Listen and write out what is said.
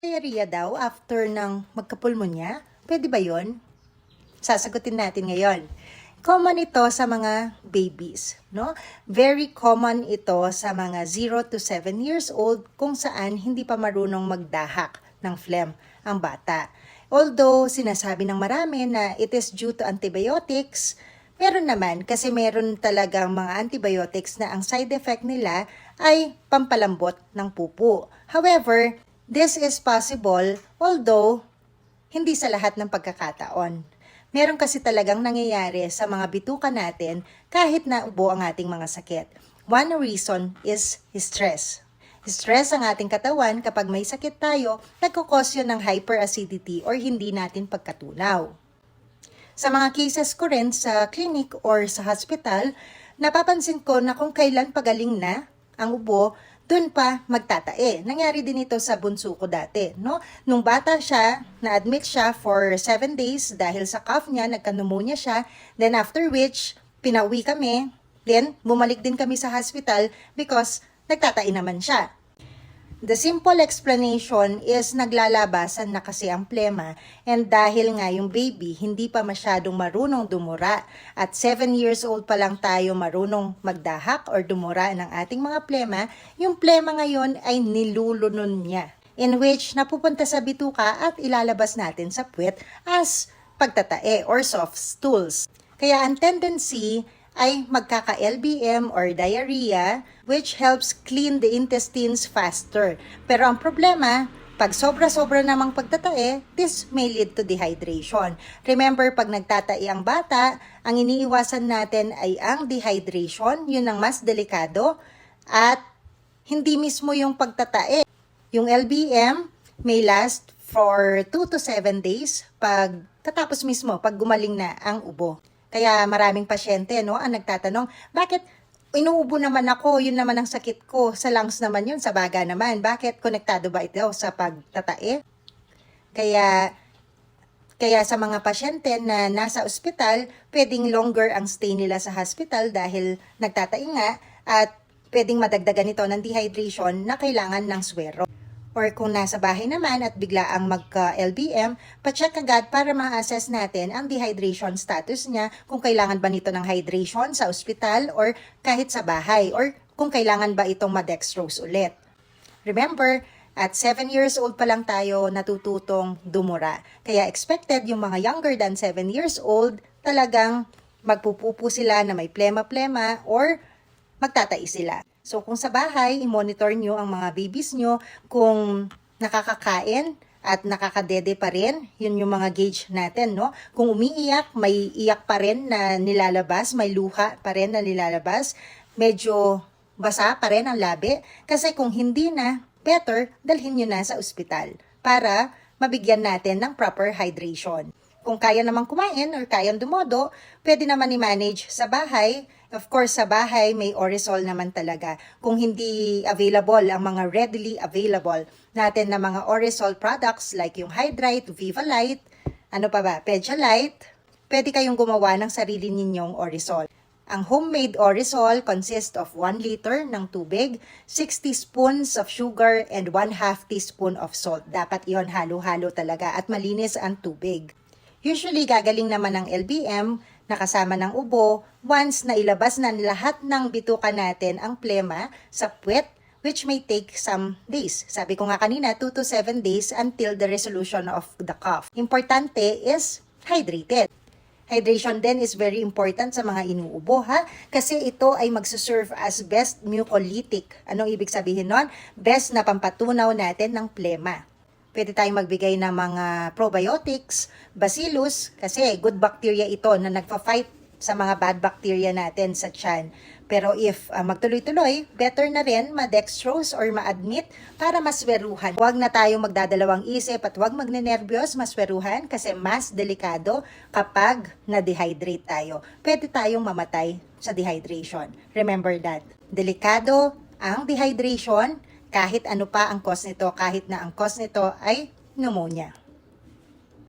diarrhea daw after ng magkapulmonya? Pwede ba yon? Sasagutin natin ngayon. Common ito sa mga babies, no? Very common ito sa mga 0 to 7 years old kung saan hindi pa marunong magdahak ng phlegm ang bata. Although sinasabi ng marami na it is due to antibiotics, meron naman kasi meron talagang mga antibiotics na ang side effect nila ay pampalambot ng pupo. However, this is possible although hindi sa lahat ng pagkakataon. Meron kasi talagang nangyayari sa mga bituka natin kahit na ubo ang ating mga sakit. One reason is stress. Stress ang ating katawan kapag may sakit tayo, nagkukos yun ng hyperacidity or hindi natin pagkatunaw. Sa mga cases ko rin sa clinic or sa hospital, napapansin ko na kung kailan pagaling na ang ubo, dun pa magtatae. Nangyari din ito sa bunso ko dati, no? Nung bata siya, na-admit siya for 7 days dahil sa cough niya, nagka-pneumonia siya. Then after which, pinauwi kami. Then, bumalik din kami sa hospital because nagtatae naman siya. The simple explanation is naglalabasan na kasi ang plema. And dahil nga yung baby hindi pa masyadong marunong dumura. At 7 years old pa lang tayo marunong magdahak or dumura ng ating mga plema, yung plema ngayon ay nilulunon niya. In which napupunta sa bituka at ilalabas natin sa puwet as pagtatae or soft stools. Kaya ang tendency ay magkaka-LBM or diarrhea which helps clean the intestines faster. Pero ang problema, pag sobra-sobra namang pagtatae, this may lead to dehydration. Remember, pag nagtatae ang bata, ang iniiwasan natin ay ang dehydration, yun ang mas delikado, at hindi mismo yung pagtatae. Yung LBM may last for 2 to 7 days pag tatapos mismo, pag gumaling na ang ubo. Kaya maraming pasyente no, ang nagtatanong, bakit inuubo naman ako, yun naman ang sakit ko, sa lungs naman yun, sa baga naman, bakit konektado ba ito sa pagtatae? Kaya kaya sa mga pasyente na nasa ospital, pwedeng longer ang stay nila sa hospital dahil nagtatae nga at pwedeng madagdagan ito ng dehydration na kailangan ng swero. Or kung nasa bahay naman at bigla ang magka-LBM, pacheck agad para ma-assess natin ang dehydration status niya, kung kailangan ba nito ng hydration sa ospital or kahit sa bahay, or kung kailangan ba itong ma-dextrose ulit. Remember, at 7 years old pa lang tayo natututong dumura. Kaya expected yung mga younger than 7 years old, talagang magpupupo sila na may plema-plema or magtatai sila. So kung sa bahay, i-monitor nyo ang mga babies nyo kung nakakakain at nakakadede pa rin, yun yung mga gauge natin, no? Kung umiiyak, may iyak pa rin na nilalabas, may luha pa rin na nilalabas, medyo basa pa rin ang labi, kasi kung hindi na, better, dalhin nyo na sa ospital para mabigyan natin ng proper hydration. Kung kaya namang kumain or kayang dumodo, pwede naman i-manage sa bahay. Of course, sa bahay may orisol naman talaga. Kung hindi available ang mga readily available natin na mga orisol products like yung Hydrite, Viva Light, ano pa ba, Pedialyte, pwede kayong gumawa ng sarili ninyong orisol. Ang homemade orisol consists of 1 liter ng tubig, 60 spoons of sugar, and 1 half teaspoon of salt. Dapat iyon halo-halo talaga at malinis ang tubig. Usually, gagaling naman ng LBM na kasama ng ubo once na ilabas na lahat ng bituka natin ang plema sa puwet which may take some days. Sabi ko nga kanina, 2 to 7 days until the resolution of the cough. Importante is hydrated. Hydration din is very important sa mga inuubo ha kasi ito ay magsuserve as best mucolytic. Anong ibig sabihin nun? Best na pampatunaw natin ng plema. Pwede tayong magbigay ng mga probiotics, bacillus, kasi good bacteria ito na nagpa-fight sa mga bad bacteria natin sa tiyan. Pero if uh, magtuloy-tuloy, better na rin ma-dextrose or ma-admit para masweruhan. Huwag na tayong magdadalawang isip at huwag magnenervyos, masweruhan kasi mas delikado kapag na-dehydrate tayo. Pwede tayong mamatay sa dehydration. Remember that. Delikado ang dehydration kahit ano pa ang cause nito, kahit na ang cause nito ay pneumonia.